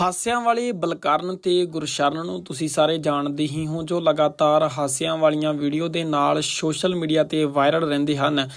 ਹਾਸਿਆਂ ਵਾਲੇ ਬਲਕਰਨ ਤੇ ਗੁਰਸ਼ਰਨ ਨੂੰ ਤੁਸੀਂ ਸਾਰੇ ਜਾਣਦੇ ਹੀ ਹੋ ਜੋ ਲਗਾਤਾਰ ਹਾਸਿਆਂ ਵਾਲੀਆਂ ਵੀਡੀਓ ਦੇ ਨਾਲ ਸੋਸ਼ਲ ਮੀਡੀਆ ਤੇ ਵਾਇਰਲ ਰਹਿੰਦੇ ਹਨ।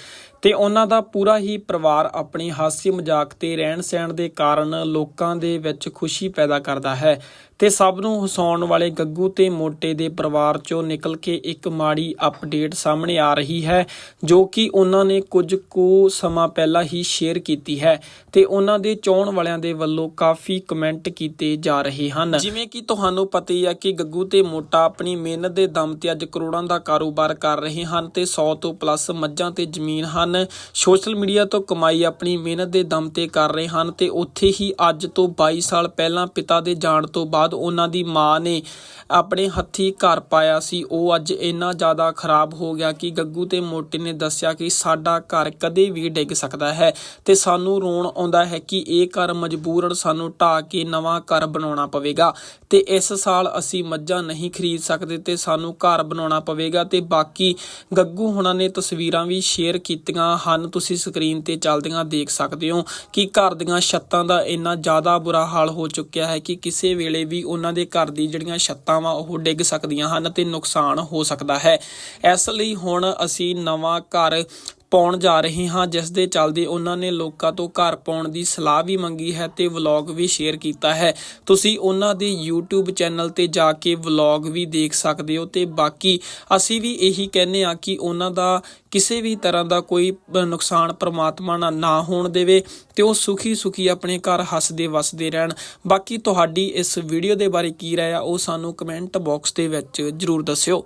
ਤੇ ਉਹਨਾਂ ਦਾ ਪੂਰਾ ਹੀ ਪਰਿਵਾਰ ਆਪਣੀ ਹਾਸੀ ਮਜ਼ਾਕ ਤੇ ਰਹਿਣ ਸਹਿਣ ਦੇ ਕਾਰਨ ਲੋਕਾਂ ਦੇ ਵਿੱਚ ਖੁਸ਼ੀ ਪੈਦਾ ਕਰਦਾ ਹੈ ਤੇ ਸਭ ਨੂੰ ਹਸਾਉਣ ਵਾਲੇ ਗੱਗੂ ਤੇ ਮੋਟੇ ਦੇ ਪਰਿਵਾਰ ਚੋਂ ਨਿਕਲ ਕੇ ਇੱਕ ਮਾੜੀ ਅਪਡੇਟ ਸਾਹਮਣੇ ਆ ਰਹੀ ਹੈ, ਜੋ ਕਿ ਉਹਨਾਂ ਨੇ ਕੁਝ ਕੁ ਸਮਾਂ ਪਹਿਲਾਂ ਹੀ ਸ਼ੇਅਰ ਕੀਤੀ ਹੈ ਤੇ ਉਹਨਾਂ ਦੇ ਚਾਹਣ ਵਾਲਿਆਂ ਦੇ ਵੱਲੋਂ ਕਾਫੀ ਕਮੈਂਟ ਕੀਤੇ ਜਾ ਰਹੇ ਹਨ। ਜਿਵੇਂ ਕਿ ਤੁਹਾਨੂੰ ਪਤਾ ਹੀ ਹੈ ਕਿ ਗੱਗੂ ਤੇ ਮੋਟਾ ਆਪਣੀ ਮਿਹਨਤ ਦੇ ਦਮ ਤੇ ਅੱਜ ਕਰੋੜਾਂ ਦਾ ਕਾਰੋਬਾਰ ਕਰ ਰਹੇ ਹਨ ਤੇ 100 ਤੋਂ ਪਲੱਸ ਮੱਝਾਂ ਤੇ ਜ਼ਮੀਨ ਹਨ। ਸੋਸ਼ਲ ਮੀਡੀਆ ਤੋਂ ਕਮਾਈ ਆਪਣੀ ਮਿਹਨਤ ਦੇ ਦਮ ਤੇ ਕਰ ਰਹੇ ਹਨ ਤੇ ਉੱਥੇ ਹੀ ਅੱਜ ਤੋਂ 22 ਸਾਲ ਪਹਿਲਾਂ ਪਿਤਾ ਦੇ ਜਾਣ ਤੋਂ ਬਾਅਦ ਉਹਨਾਂ ਦੀ ਮਾਂ ਨੇ ਆਪਣੇ ਹੱਥੀ ਘਰ ਪਾਇਆ ਸੀ। ਉਹ ਅੱਜ ਇੰਨਾ ਜ਼ਿਆਦਾ ਖਰਾਬ ਹੋ ਗਿਆ ਕਿ ਗੱਗੂ ਤੇ ਮੋਟੀ ਨੇ ਦੱਸਿਆ ਕਿ ਸਾਡਾ ਘਰ ਕਦੇ ਵੀ ਡਿੱਗ ਸਕਦਾ ਹੈ ਤੇ ਸਾਨੂੰ ਰੋਣ ਆਉਂਦਾ ਹੈ ਕਿ ਇਹ ਘਰ ਮਜਬੂਰਨ ਸਾਨੂੰ ਢਾਹ ਕੇ ਨਵਾਂ ਘਰ ਬਣਾਉਣਾ ਪਵੇਗਾ ਤੇ ਇਸ ਸਾਲ ਅਸੀਂ ਮੱਝਾਂ ਨਹੀਂ ਖਰੀਦ ਸਕਦੇ ਤੇ ਸਾਨੂੰ ਘਰ ਬਣਾਉਣਾ ਪਵੇਗਾ ਤੇ ਬਾਕੀ ਗੱਗੂ ਹੁਣਾਂ ਨੇ ਤਸਵੀਰਾਂ ਵੀ ਸ਼ੇਅਰ ਕੀਤੀਆਂ ਹਨ। ਤੁਸੀਂ ਸਕਰੀਨ ਤੇ ਚੱਲਦੀਆਂ ਦੇਖ ਸਕਦੇ ਹੋ ਕਿ ਘਰ ਦੀਆਂ ਛੱਤਾਂ ਦਾ ਇੰਨਾ ਜ਼ਿਆਦਾ ਬੁਰਾ ਹਾਲ ਹੋ ਚੁੱਕਿਆ ਹੈ ਕਿ ਕਿਸੇ ਵੇਲੇ ਵੀ ਉਹਨਾਂ ਦੇ ਘਰ ਦੀ ਜਿਹੜੀਆਂ ਛੱਤਾਂ ਵਾ ਉਹ ਡਿੱਗ ਸਕਦੀਆਂ ਹਨ ਤੇ ਨੁਕਸਾਨ ਹੋ ਸਕਦਾ ਹੈ। ਇਸ ਲਈ ਹੁਣ ਅਸੀਂ ਨਵਾਂ ਘਰ ਪਾਉਣ ਜਾ ਰਹੇ ਹਾਂ ਜਿਸ ਦੇ ਚੱਲਦੇ ਉਹਨਾਂ ਨੇ ਲੋਕਾਂ ਤੋਂ ਘਰ ਪਾਉਣ ਦੀ ਸਲਾਹ ਵੀ ਮੰਗੀ ਹੈ ਤੇ ਵਲੌਗ ਵੀ ਸ਼ੇਅਰ ਕੀਤਾ ਹੈ। ਤੁਸੀਂ ਉਹਨਾਂ ਦੇ YouTube ਚੈਨਲ ਤੇ ਜਾ ਕੇ ਵਲੌਗ ਵੀ ਦੇਖ ਸਕਦੇ ਹੋ ਤੇ ਬਾਕੀ ਅਸੀਂ ਵੀ ਇਹੀ ਕਹਿੰਨੇ ਆ ਕਿ ਉਹਨਾਂ ਦਾ ਕਿਸੇ ਵੀ ਤਰ੍ਹਾਂ ਦਾ ਕੋਈ ਨੁਕਸਾਨ ਪ੍ਰਮਾਤਮਾ ਨਾਲ ਨਾ ਹੋਣ ਦੇਵੇ ਤੇ ਉਹ ਸੁਖੀ ਸੁਖੀ ਆਪਣੇ ਘਰ ਹੱਸਦੇ ਵਸਦੇ ਰਹਿਣ। ਬਾਕੀ ਤੁਹਾਡੀ ਇਸ ਵੀਡੀਓ ਦੇ ਬਾਰੇ ਕੀ ਰਾਏ ਆ, ਉਹ ਸਾਨੂੰ ਕਮੈਂਟ ਬਾਕਸ ਦੇ ਵਿੱਚ ਜਰੂਰ ਦੱਸਿਓ।